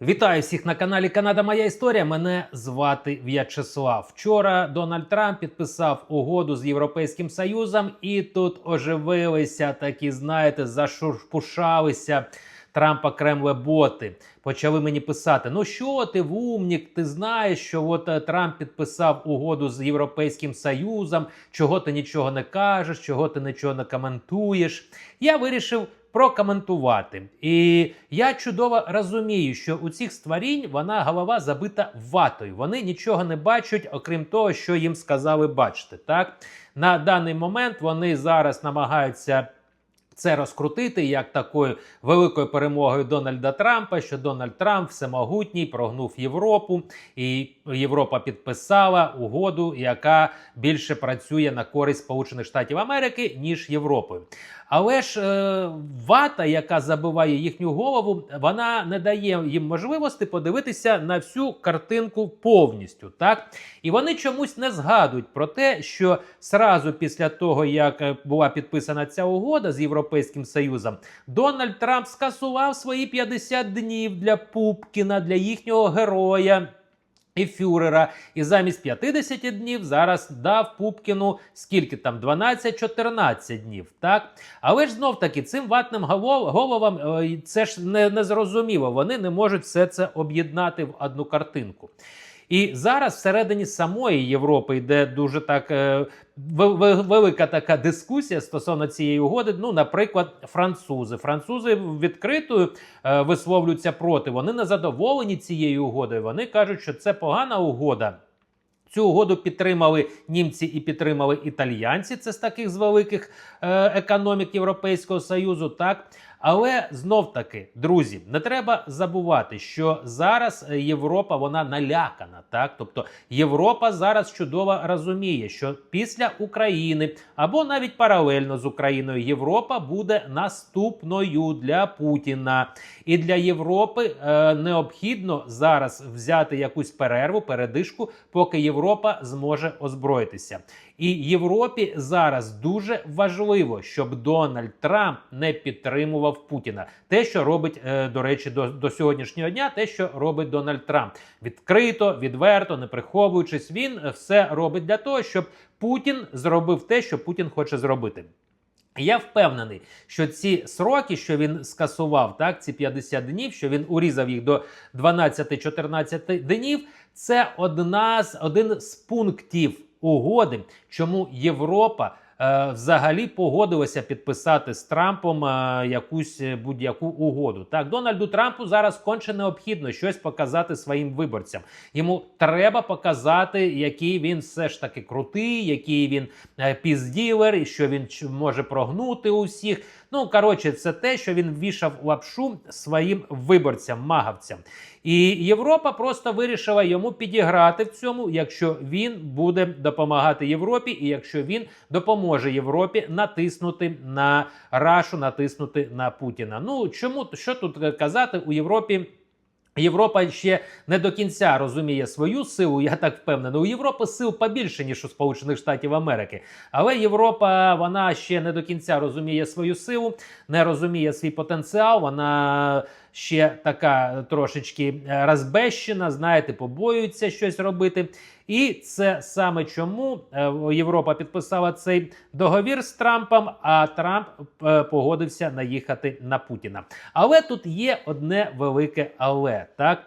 Вітаю всіх на каналі Канада Моя Історія. Мене звати В'ячеслав. Вчора Дональд Трамп підписав угоду з Європейським Союзом, і тут оживилися такі, знаєте, зашурпушалися Трампа Кремле-боти. Почали мені писати: ну що ти, вумнік, ти знаєш, що от е, Трамп підписав угоду з Європейським Союзом, чого ти нічого не кажеш, чого ти нічого не коментуєш. Я вирішив прокоментувати. І я чудово розумію, що у цих створінь вона голова забита ватою. Вони нічого не бачать, окрім того, що їм сказали бачити. Так на даний момент вони зараз намагаються. Це розкрутити як такою великою перемогою Дональда Трампа, що Дональд Трамп всемогутній прогнув Європу, і Європа підписала угоду, яка більше працює на користь Сполучених Штатів Америки ніж Європою. Але ж е, вата, яка забиває їхню голову, вона не дає їм можливості подивитися на всю картинку повністю. Так і вони чомусь не згадують про те, що сразу після того, як е, була підписана ця угода з Європейським Союзом, Дональд Трамп скасував свої 50 днів для Пупкіна, для їхнього героя. І фюрера, і замість 50 днів зараз дав Пупкіну скільки там 12-14 днів. Так, але ж знов таки цим ватним головам е, це ж не, не зрозуміло. Вони не можуть все це об'єднати в одну картинку. І зараз всередині самої Європи йде дуже так е, велика така дискусія стосовно цієї угоди. Ну, наприклад, французи. Французи відкрито е, висловлюються проти. Вони не задоволені цією угодою. Вони кажуть, що це погана угода. Цю угоду підтримали німці і підтримали італіянці. Це з таких з великих е, економік Європейського Союзу. Так. Але знов таки, друзі, не треба забувати, що зараз е, Європа вона налякана. Так, тобто Європа зараз чудово розуміє, що після України або навіть паралельно з Україною Європа буде наступною для Путіна. І для Європи е, необхідно зараз взяти якусь перерву, передишку, поки Європа зможе озброїтися. І Європі зараз дуже важливо, щоб Дональд Трамп не підтримував Путіна. Те, що робить, е, до речі, до, до сьогоднішнього дня, те, що робить Дональд Трамп, відкрито, відверто, не приховуючись, він все робить для того, щоб Путін зробив те, що Путін хоче зробити. Я впевнений, що ці сроки, що він скасував, так ці 50 днів, що він урізав їх до 12-14 днів, це одна з один з пунктів угоди, чому Європа взагалі погодилася підписати з Трампом е, якусь е, будь-яку угоду. Так, Дональду Трампу зараз конче необхідно щось показати своїм виборцям. Йому треба показати, який він все ж таки крутий, який він е, пізділер, і що він може прогнути усіх. Ну коротше, це те, що він вішав лапшу своїм виборцям, магавцям. І Європа просто вирішила йому підіграти в цьому, якщо він буде допомагати Європі, і якщо він допоможе Європі натиснути на Рашу, натиснути на Путіна. Ну чому що тут казати у Європі? Європа ще не до кінця розуміє свою силу. Я так впевнений. У Європи сил побільше ніж у Сполучених Штатів Америки. Але Європа вона ще не до кінця розуміє свою силу, не розуміє свій потенціал. Вона ще така трошечки е, розбещена, знаєте, побоюється щось робити. І це саме чому е, Європа підписала цей договір з Трампом, а Трамп е, погодився наїхати на Путіна. Але тут є одне велике але так.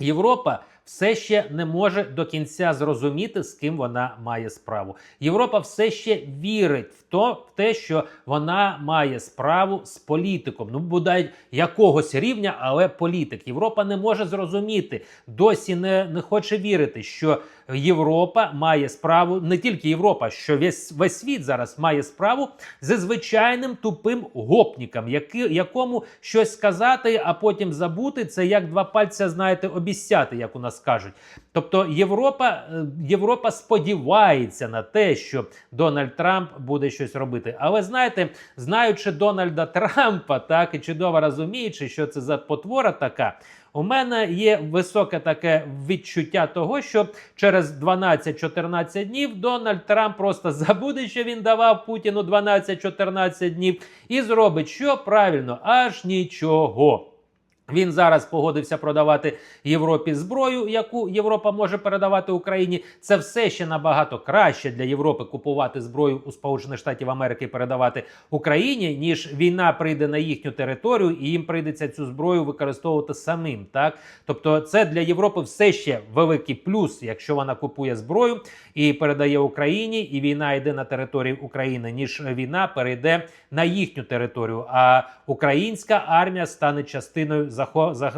Європа все ще не може до кінця зрозуміти, з ким вона має справу. Європа все ще вірить в то, в те, що вона має справу з політиком. Ну, бодай якогось рівня, але політик. Європа не може зрозуміти, досі не, не хоче вірити, що Європа має справу, не тільки Європа, що весь весь світ зараз має справу зі звичайним тупим гопніком, який, якому щось сказати, а потім забути. Це як два пальця, знаєте, обіцяти, як у нас кажуть. Тобто Європа, е, Європа сподівається на те, що Дональд Трамп буде щось робити. Але знаєте, знаючи Дональда Трампа, так і чудово розуміючи, що це за потвора така. У мене є високе таке відчуття того, що через 12-14 днів Дональд Трамп просто забуде, що він давав Путіну 12-14 днів, і зробить що правильно, аж нічого. Він зараз погодився продавати Європі зброю, яку Європа може передавати Україні. Це все ще набагато краще для Європи купувати зброю у Сполучених Штатів Америки передавати Україні, ніж війна прийде на їхню територію, і їм прийдеться цю зброю використовувати самим. Так, тобто, це для Європи все ще великий плюс, якщо вона купує зброю і передає Україні, і війна йде на території України, ніж війна перейде на їхню територію. А українська армія стане частиною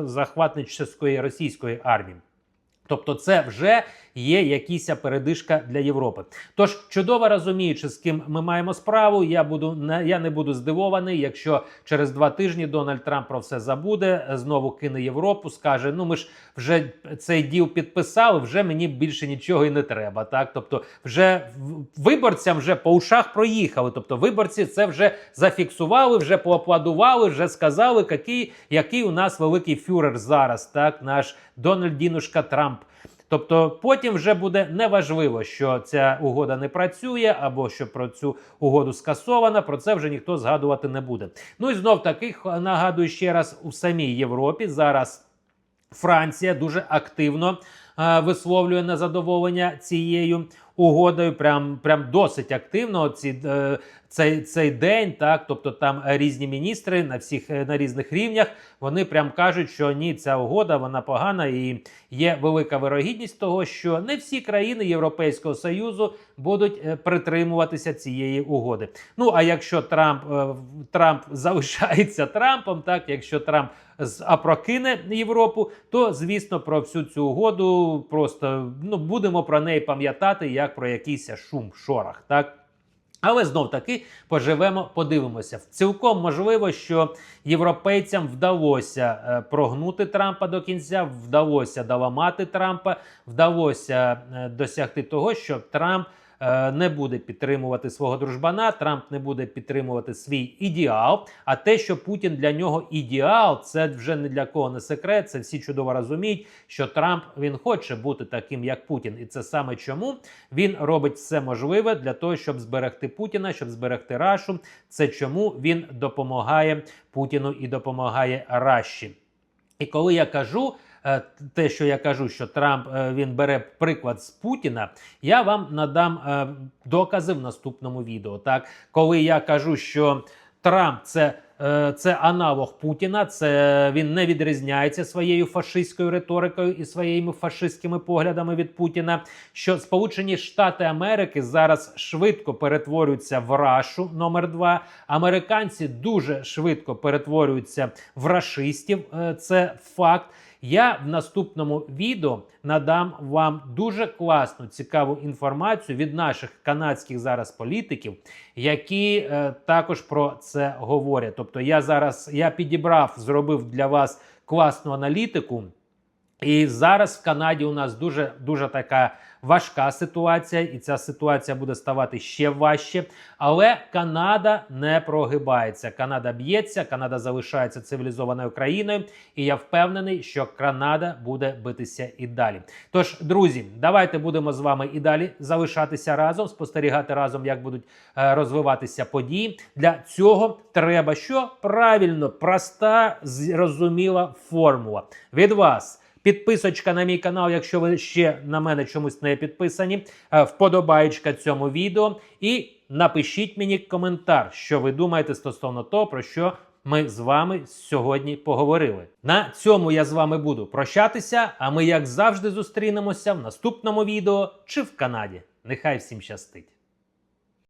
захватническої російської армії. Тобто, це вже є якісь передишка для Європи. Тож, чудово розуміючи, з ким ми маємо справу, я буду я не буду здивований, якщо через два тижні Дональд Трамп про все забуде, знову кине Європу, скаже: ну ми ж вже цей діл підписали, вже мені більше нічого і не треба. Так, тобто, вже виборцям вже по ушах проїхали. Тобто, виборці це вже зафіксували, вже поаплодували, вже сказали, який, який у нас великий фюрер зараз, так, наш Дональд Дінушка Трамп. Тобто потім вже буде неважливо, що ця угода не працює, або що про цю угоду скасована. Про це вже ніхто згадувати не буде. Ну і знов таки нагадую ще раз у самій Європі зараз Франція дуже активно висловлює незадоволення цією угодою. Прям прям досить активно. Ці е, цей, цей день, так тобто там е, різні міністри на всіх е, на різних рівнях. Вони прям кажуть, що ні, ця угода вона погана, і є велика вирогідність того, що не всі країни Європейського союзу будуть е, притримуватися цієї угоди. Ну а якщо Трамп е, Трамп залишається Трампом, так якщо Трамп з- опрокине Європу, то звісно про всю цю угоду просто ну будемо про неї пам'ятати як про якийсь шум, шорах, так. Але знов таки поживемо, подивимося. Цілком можливо, що європейцям вдалося е, прогнути Трампа до кінця, вдалося доламати Трампа, вдалося е, досягти того, що Трамп не буде підтримувати свого дружбана, Трамп не буде підтримувати свій ідеал. А те, що Путін для нього ідеал, це вже не для кого не секрет. Це всі чудово розуміють, що Трамп він хоче бути таким, як Путін, і це саме чому він робить все можливе для того, щоб зберегти Путіна, щоб зберегти Рашу. Це чому він допомагає Путіну і допомагає Раші. І коли я кажу е, те, що я кажу, що Трамп е, він бере приклад з Путіна, я вам надам е, докази в наступному відео. Так, коли я кажу, що Трамп це. е, Це аналог Путіна, це він не відрізняється своєю фашистською риторикою і своїми фашистськими поглядами від Путіна. Що Сполучені Штати Америки зараз швидко перетворюються в Рашу номер 2 Американці дуже швидко перетворюються в рашистів. Е, Це факт. Я в наступному відео надам вам дуже класну цікаву інформацію від наших канадських зараз політиків, які е, також про це говорять. Тобто, я зараз я підібрав, зробив для вас класну аналітику. І зараз в Канаді у нас дуже дуже така важка ситуація, і ця ситуація буде ставати ще важче. Але Канада не прогибається. Канада б'ється, Канада залишається цивілізованою країною, і я впевнений, що Канада буде битися і далі. Тож, друзі, давайте будемо з вами і далі залишатися разом, спостерігати разом, як будуть е, розвиватися події. Для цього треба що правильно, проста, зрозуміла формула від вас. Підписочка на мій канал, якщо ви ще на мене чомусь не підписані. е, Вподобаєчка цьому відео. І напишіть мені коментар, що ви думаєте стосовно того, про що ми з вами сьогодні поговорили. На цьому я з вами буду прощатися. А ми, як завжди, зустрінемося в наступному відео чи в Канаді. Нехай всім щастить!